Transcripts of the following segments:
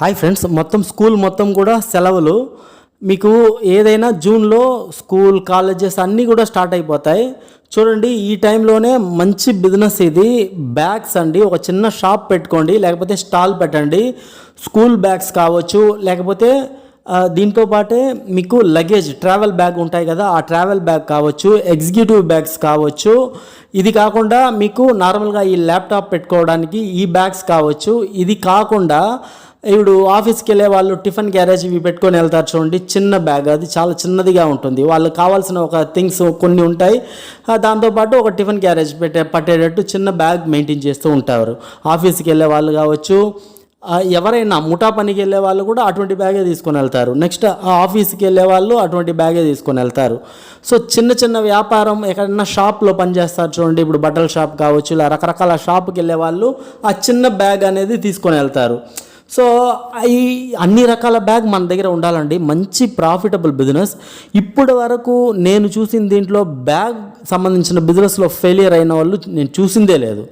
Hi friends మొత్తం school మొత్తం కూడా సెలవులు. మీకు ఏదైనా జూన్లో స్కూల్ కాలేజెస్ అన్నీ కూడా స్టార్ట్ అయిపోతాయి. చూడండి ఈ టైంలోనే మంచి బిజినెస్ ఇది. బ్యాగ్స్ అండి ఒక చిన్న షాప్ పెట్టుకోండి లేకపోతే స్టాల్ పెట్టండి. స్కూల్ బ్యాగ్స్ కావచ్చు లేకపోతే దీంతో పాటే మీకు లగేజ్ ట్రావెల్ బ్యాగ్ ఉంటాయి కదా ఆ ట్రావెల్ బ్యాగ్ కావచ్చు ఎగ్జిక్యూటివ్ బ్యాగ్స్ కావచ్చు. ఇది కాకుండా మీకు నార్మల్గా ఈ ల్యాప్టాప్ పెట్టుకోవడానికి ఈ బ్యాగ్స్ కావచ్చు. ఇది కాకుండా ఇప్పుడు ఆఫీస్కి వెళ్ళే వాళ్ళు టిఫిన్ గ్యారేజ్ ఇవి పెట్టుకొని వెళ్తారు చూడండి. చిన్న బ్యాగ్ అది చాలా చిన్నదిగా ఉంటుంది. వాళ్ళకి కావాల్సిన ఒక థింగ్స్ కొన్ని ఉంటాయి. దాంతోపాటు ఒక టిఫిన్ గ్యారేజ్ పెట్టే పట్టేటట్టు చిన్న బ్యాగ్ మెయింటైన్ చేస్తూ ఉంటారు. ఆఫీస్కి వెళ్ళే వాళ్ళు కావచ్చు ఎవరైనా ముఠా పనికి వెళ్ళే వాళ్ళు కూడా అటువంటి బ్యాగే తీసుకొని వెళ్తారు. నెక్స్ట్ ఆఫీస్కి వెళ్ళే వాళ్ళు అటువంటి బ్యాగే తీసుకొని వెళ్తారు. సో చిన్న చిన్న వ్యాపారం ఎక్కడన్నా షాప్లో పనిచేస్తారు చూడండి. ఇప్పుడు బట్టల షాప్ కావచ్చు ఇలా రకరకాల షాప్కి వెళ్ళే వాళ్ళు ఆ చిన్న బ్యాగ్ అనేది తీసుకొని వెళ్తారు. సో ఈ అన్ని రకాల బ్యాగ్ మన దగ్గర ఉండాలండి. మంచి ప్రాఫిటబుల్ బిజినెస్ ఇప్పటి వరకు నేను చూసిన దీంట్లో బ్యాగ్ సంబంధించిన బిజినెస్లో ఫెయిలియర్ అయిన వాళ్ళు నేను చూసిందే లేదు.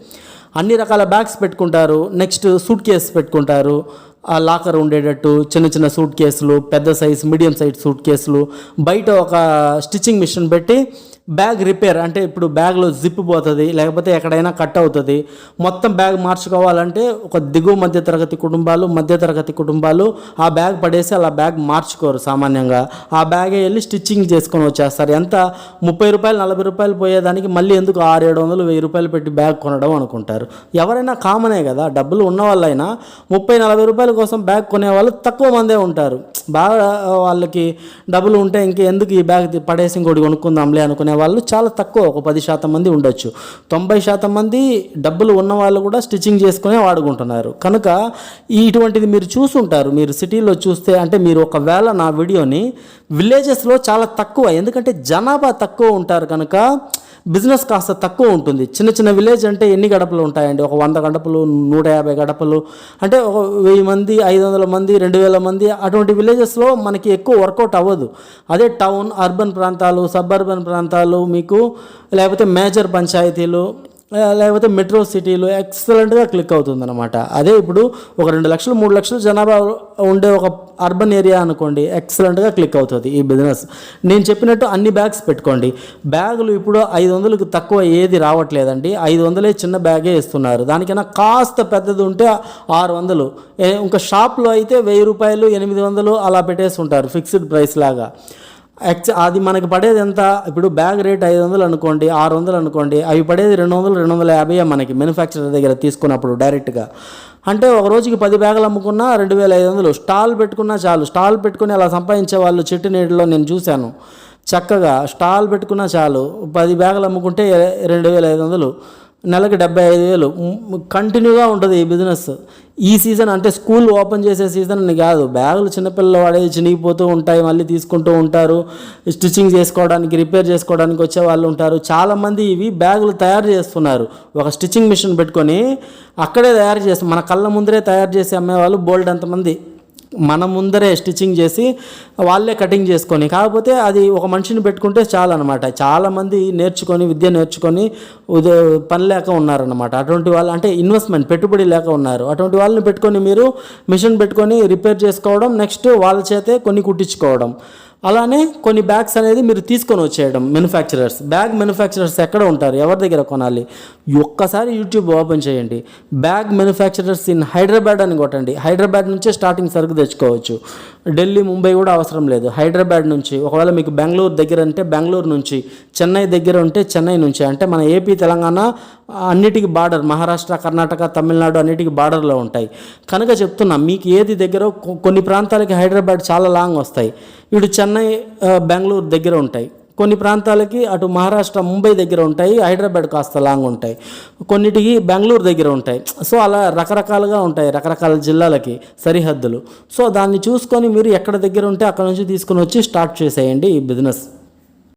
అన్ని రకాల బ్యాగ్స్ పెట్టుకుంటారు. నెక్స్ట్ సూట్ కేస్ పెట్టుకుంటారు. లాకర్ ఉండేటట్టు చిన్న చిన్న సూట్ కేసులు పెద్ద సైజ్ మీడియం సైజ్ సూట్ కేసులు బయట ఒక స్టిచ్చింగ్ మిషన్ పెట్టి బ్యాగ్ రిపేర్ అంటే ఇప్పుడు బ్యాగ్లో జిప్ పోతుంది లేకపోతే ఎక్కడైనా కట్ అవుతుంది. మొత్తం బ్యాగ్ మార్చుకోవాలంటే ఒక దిగువ మధ్య తరగతి కుటుంబాలు మధ్య తరగతి కుటుంబాలు ఆ బ్యాగ్ పడేసి అలా బ్యాగ్ మార్చుకోరు సామాన్యంగా. ఆ బ్యాగే వెళ్ళి స్టిచ్చింగ్ చేసుకొని వచ్చేస్తారు. ఎంత? ముప్పై రూపాయలు నలభై రూపాయలు పోయేదానికి మళ్ళీ ఎందుకు ఆరు ఏడు వందలు వెయ్యి రూపాయలు పెట్టి బ్యాగ్ కొనడం అనుకుంటారు. ఎవరైనా కామనే కదా డబ్బులు ఉన్న వాళ్ళైనా ముప్పై నలభై రూపాయలు కోసం బ్యాగ్ కొనే వాళ్ళు తక్కువ మందే ఉంటారు. బాగా వాళ్ళకి డబ్బులు ఉంటే ఇంక ఎందుకు ఈ బ్యాగ్ పడేసి ఇంకోటి కొనుక్కుందాంలే అనుకునే వాళ్ళు చాలా తక్కువ ఒక పది శాతం మంది ఉండొచ్చు. తొంభై శాతం మంది డబ్బులు ఉన్న వాళ్ళు కూడా స్టిచ్చింగ్ చేసుకునే వాడుకుంటున్నారు. కనుక ఇటువంటిది మీరు చూసుంటారు. మీరు సిటీలో చూస్తే అంటే మీరు ఒకవేళ నా వీడియోని విలేజెస్లో చాలా తక్కువ ఎందుకంటే జనాభా తక్కువ ఉంటారు కనుక బిజినెస్ కాస్త తక్కువ ఉంటుంది. చిన్న చిన్న విలేజ్ అంటే ఎన్ని గడపలు ఉంటాయండి? ఒక వంద గడపలు నూట యాభై గడపలు అంటే ఒక వెయ్యి మంది ఐదు వందల మంది రెండు వేల మంది అటువంటి విలేజెస్లో మనకి ఎక్కువ వర్కౌట్ అవ్వదు. అదే టౌన్ అర్బన్ ప్రాంతాలు సబ్ అర్బన్ ప్రాంతాలు మీకు లేకపోతే మేజర్ పంచాయతీలు లేకపోతే మెట్రో సిటీలు ఎక్సలెంట్గా క్లిక్ అవుతుంది అనమాట అదే ఇప్పుడు ఒక రెండు లక్షలు మూడు లక్షలు జనాభా ఉండే ఒక అర్బన్ ఏరియా అనుకోండి ఎక్సలెంట్గా క్లిక్ అవుతుంది ఈ బిజినెస్. నేను చెప్పినట్టు అన్ని బ్యాగ్స్ పెట్టుకోండి. బ్యాగులు ఇప్పుడు ఐదు వందలకు తక్కువ ఏది రావట్లేదండి. ఐదు వందలే చిన్న బ్యాగే ఇస్తున్నారు. దానికైనా కాస్త పెద్దది ఉంటే ఆరు వందలు. ఇంకా షాప్లో అయితే వెయ్యి రూపాయలు ఎనిమిది వందలు అలా పెట్టేసి ఉంటారు ఫిక్స్డ్ ప్రైస్ లాగా. ఎక్స్ అది మనకి పడేది ఎంత? ఇప్పుడు బ్యాగ్ రేట్ ఐదు వందలు అనుకోండి ఆరు వందలు అనుకోండి అవి పడేది రెండు వందలు రెండు వందల యాభై మనకి మ్యానుఫ్యాక్చరర్ దగ్గర తీసుకున్నప్పుడు డైరెక్ట్గా అంటే ఒక రోజుకి పది బ్యాగులు అమ్ముకున్నా రెండు వేల ఐదు వందలు. స్టాల్ పెట్టుకున్నా చాలు. స్టాల్ పెట్టుకుని అలా సంపాదించే వాళ్ళు చెట్టు నీటిలో నేను చూశాను. చక్కగా స్టాల్ పెట్టుకున్నా చాలు. పది బ్యాగులు అమ్ముకుంటే రెండు వేల ఐదు వందలు. నెలకు డెబ్బై ఐదు వేలు. కంటిన్యూగా ఉంటుంది ఈ బిజినెస్ ఈ సీజన్ అంటే స్కూల్ ఓపెన్ చేసే సీజన్ అని కాదు. బ్యాగులు చిన్నపిల్లలు వాడేది చినిగిపోతూ ఉంటాయి మళ్ళీ తీసుకుంటూ ఉంటారు. స్టిచ్చింగ్ చేసుకోవడానికి రిపేర్ చేసుకోవడానికి వచ్చే వాళ్ళు ఉంటారు. చాలామంది ఇవి బ్యాగులు తయారు చేస్తున్నారు. ఒక స్టిచ్చింగ్ మిషన్ పెట్టుకొని అక్కడే తయారు చేస్తారు మన కళ్ళ ముందరే తయారు చేసి అమ్మేవాళ్ళు బోల్డ్ అంతమంది మన ముందరే స్టిచ్చింగ్ చేసి వాళ్ళే కటింగ్ చేసుకొని కాకపోతే అది ఒక మనిషిని పెట్టుకుంటే చాలు అనమాట చాలామంది నేర్చుకొని విద్య నేర్చుకొని ఉద పని లేక ఉన్నారనమాట అటువంటి వాళ్ళు అంటే ఇన్వెస్ట్మెంట్ పెట్టుబడి లేక ఉన్నారు. అటువంటి వాళ్ళని పెట్టుకొని మీరు మిషన్ పెట్టుకొని రిపేర్ చేసుకోవడం నెక్స్ట్ వాళ్ళ చేతే కొన్ని కుట్టించుకోవడం. అలానే కొన్ని బ్యాగ్స్ అనేది మీరు తీసుకొని వచ్చేయడం మ్యానుఫ్యాక్చరర్స్ బ్యాగ్ మ్యానుఫ్యాక్చరర్స్ ఎక్కడ ఉంటారు? ఎవరి దగ్గర కొనాలి? ఒక్కసారి యూట్యూబ్ ఓపెన్ చేయండి. బ్యాగ్ మ్యానుఫ్యాక్చరర్స్ ఇన్ హైదరాబాద్ అని కొట్టండి. హైదరాబాద్ నుంచే స్టార్టింగ్ సరుకు తెచ్చుకోవచ్చు. ఢిల్లీ ముంబై కూడా అవసరం లేదు. హైదరాబాద్ నుంచి ఒకవేళ మీకు బెంగళూరు దగ్గర అంటే బెంగళూరు నుంచి చెన్నై దగ్గర ఉంటే చెన్నై నుంచి. అంటే మన ఏపీ తెలంగాణ అన్నిటికీ బార్డర్ మహారాష్ట్ర కర్ణాటక తమిళనాడు అన్నిటికీ బార్డర్లో ఉంటాయి. కనుక చెప్తున్నా మీకు ఏది దగ్గర కొన్ని ప్రాంతాలకి హైదరాబాద్ చాలా లాంగ్ వస్తాయి. ఇటు చెన్నై బెంగళూరు దగ్గర ఉంటాయి. కొన్ని ప్రాంతాలకి అటు మహారాష్ట్ర ముంబై దగ్గర ఉంటాయి. హైదరాబాద్ కాస్త లాంగ్ ఉంటాయి. కొన్నిటికి బెంగళూరు దగ్గర ఉంటాయి. సో అలా రకరకాలుగా ఉంటాయి. రకరకాల జిల్లాలకి సరిహద్దులు. సో దాన్ని చూసుకొని మీరు ఎక్కడ దగ్గర ఉంటే అక్కడ నుంచి తీసుకొని వచ్చి స్టార్ట్ చేసేయండి ఈ బిజినెస్.